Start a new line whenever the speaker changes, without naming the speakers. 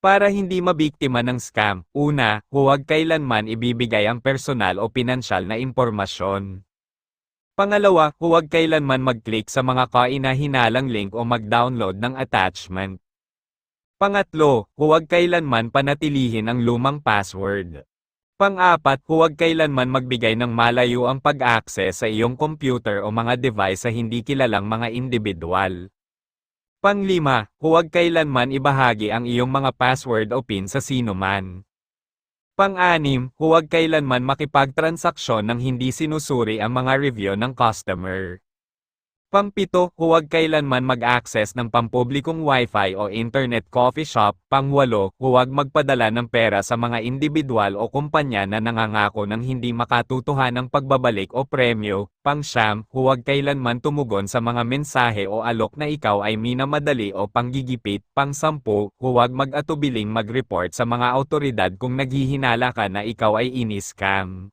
Para hindi mabiktima ng scam, una, huwag kailanman ibibigay ang personal o pinansyal na impormasyon. Pangalawa, huwag kailanman mag-click sa mga kainahinalang link o mag-download ng attachment. Pangatlo, huwag kailanman panatilihin ang lumang password. Pang-apat, huwag kailanman magbigay ng malayo ang pag-access sa iyong computer o mga device sa hindi kilalang mga individual. Panglima, huwag kailanman ibahagi ang iyong mga password o PIN sa sino man. Pang-anim, huwag kailanman makipagtransaksyon ng hindi sinusuri ang mga review ng customer. Pangpito, huwag kailanman mag-access ng pampublikong wifi o internet coffee shop. Pangwalo, huwag magpadala ng pera sa mga individual o kumpanya na nangangako ng hindi makatutuhan ng pagbabalik o premyo. Pangsyam, huwag kailanman tumugon sa mga mensahe o alok na ikaw ay minamadali o panggigipit. Pangsampu, huwag mag-atubiling mag-report sa mga autoridad kung naghihinala ka na ikaw ay ini-scam.